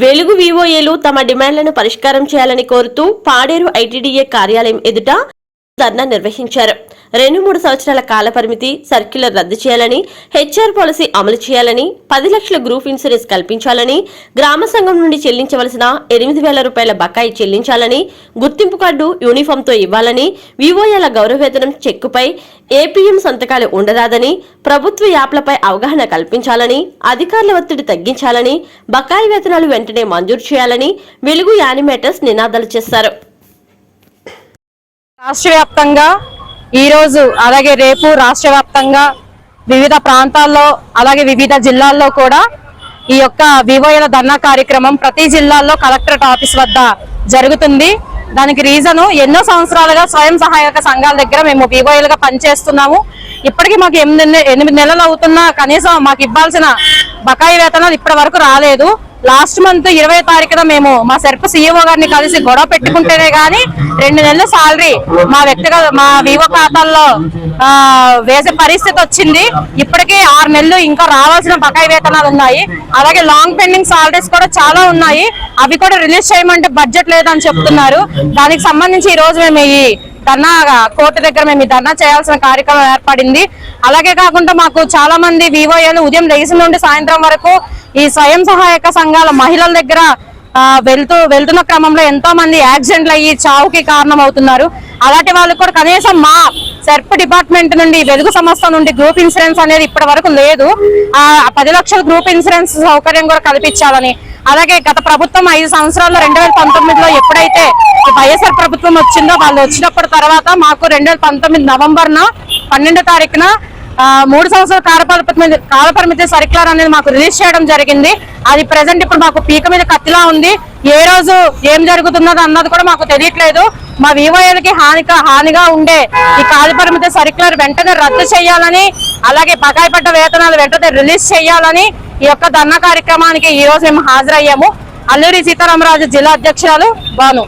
వెలుగు వివోఏలు తమ డిమాండ్లను పరిష్కారం చేయాలని కోరుతూ పాడేరు ఐటీడీఏ కార్యాలయం ఎదుట ధర్నా నిర్వహించారు. రెండు మూడు సంవత్సరాల కాల పరిమితి సర్క్యులర్ రద్దు చేయాలని హెచ్ఆర్ పాలసీ అమలు చేయాలని పది లక్షల గ్రూప్ ఇన్సూరెన్స్ కల్పించాలని గ్రామ సంఘం నుండి చెల్లించవలసిన ఎనిమిది వేల రూపాయల బకాయి చెల్లించాలని గుర్తింపు కార్డు యూనిఫామ్తో ఇవ్వాలని వివోఏల గౌరవవేతనం చెక్కుపై ఏపీఎం సంతకాలు ఉండరాదని ప్రభుత్వ యాప్లపై అవగాహన కల్పించాలని అధికారుల ఒత్తిడి తగ్గించాలని బకాయి వేతనాలు వెంటనే మంజూరు చేయాలని వెలుగు యానిమేటర్స్ నినాదాలు చేశారు. రాష్ట్ర వ్యాప్తంగా ఈరోజు అలాగే రేపు రాష్ట్ర వ్యాప్తంగా వివిధ ప్రాంతాల్లో అలాగే వివిధ జిల్లాల్లో కూడా ఈ యొక్క వివోయల ధర్నా కార్యక్రమం ప్రతి జిల్లాల్లో కలెక్టరేట్ ఆఫీస్ వద్ద జరుగుతుంది. దానికి రీజను ఎన్నో సంవత్సరాలుగా స్వయం సహాయక సంఘాల దగ్గర మేము వివోయలుగా పనిచేస్తున్నాము. ఇప్పటికీ మాకు ఎనిమిది ఎనిమిది నెలలు అవుతున్నా కనీసం మాకు ఇవ్వాల్సిన బకాయి వేతనాలు ఇప్పటి వరకు రాలేదు. లాస్ట్ మంత్ ఇరవై తారీఖున మేము మా సెర్ప్ సీఈఓ గారిని కలిసి గొడవ పెట్టుకుంటేనే గానీ రెండు నెలల సాలరీ మా వ్యక్తిగత మా వివో ఖాతాల్లో వేసే పరిస్థితి వచ్చింది. ఇప్పటికీ ఆరు నెలలు ఇంకా రావాల్సిన బకాయి వేతనాలు ఉన్నాయి. అలాగే లాంగ్ పెండింగ్ సాలరీస్ కూడా చాలా ఉన్నాయి. అవి కూడా రిలీజ్ చేయమంటే బడ్జెట్ లేదని చెప్తున్నారు. దానికి సంబంధించి ఈ రోజు మేము ఈ ధర్నా కోర్టు దగ్గర మేము ఈ ధర్నా చేయాల్సిన కార్యక్రమం ఏర్పడింది. అలాగే కాకుండా మాకు చాలా మంది వివోఏలు ఉదయం లేచి నుండి సాయంత్రం వరకు ఈ స్వయం సహాయక సంఘాల మహిళల దగ్గర వెళ్తూ వెళ్తున్న క్రమంలో ఎంతో మంది యాక్సిడెంట్లు అయ్యి చావుకి కారణం అవుతున్నారు అలాంటి వాళ్ళు కూడా కనీసం మా సెర్ప్ డిపార్ట్మెంట్ నుండి వెలుగు సంస్థ నుండి గ్రూప్ ఇన్సూరెన్స్ అనేది ఇప్పటి వరకు లేదు. ఆ పది లక్షల గ్రూప్ ఇన్సూరెన్స్ సౌకర్యం కూడా కల్పించాలని అలాగే గత ప్రభుత్వం ఐదు సంవత్సరాల్లో రెండు వేల పంతొమ్మిదిలో ఎప్పుడైతే వైఎస్ఆర్ ప్రభుత్వం వచ్చిందో వాళ్ళు వచ్చినప్పుడు తర్వాత మాకు రెండు వేల పంతొమ్మిది నవంబర్న పన్నెండో తారీఖున మూడు సంవత్సరాల కాలపరిమితి కాలపరిమితి సర్క్యులర్ అనేది మాకు రిలీజ్ చేయడం జరిగింది. అది ప్రజెంట్ ఇప్పుడు మాకు పీక మీద కత్తిలా ఉంది. ఏ రోజు ఏం జరుగుతున్నది అన్నది కూడా మాకు తెలియట్లేదు. మా వివోఏలకి హానిక హానిగా ఉండే ఈ కాలపరిమితి సర్క్యులర్ వెంటనే రద్దు చేయాలని అలాగే బకాయి పడ్డ వేతనాలు వెంటనే రిలీజ్ చేయాలని ఈ యొక్క ధర్నా కార్యక్రమానికి ఈ రోజు మేము హాజరయ్యాము. అల్లూరి సీతారామరాజు జిల్లా అధ్యక్షురాలు బాను.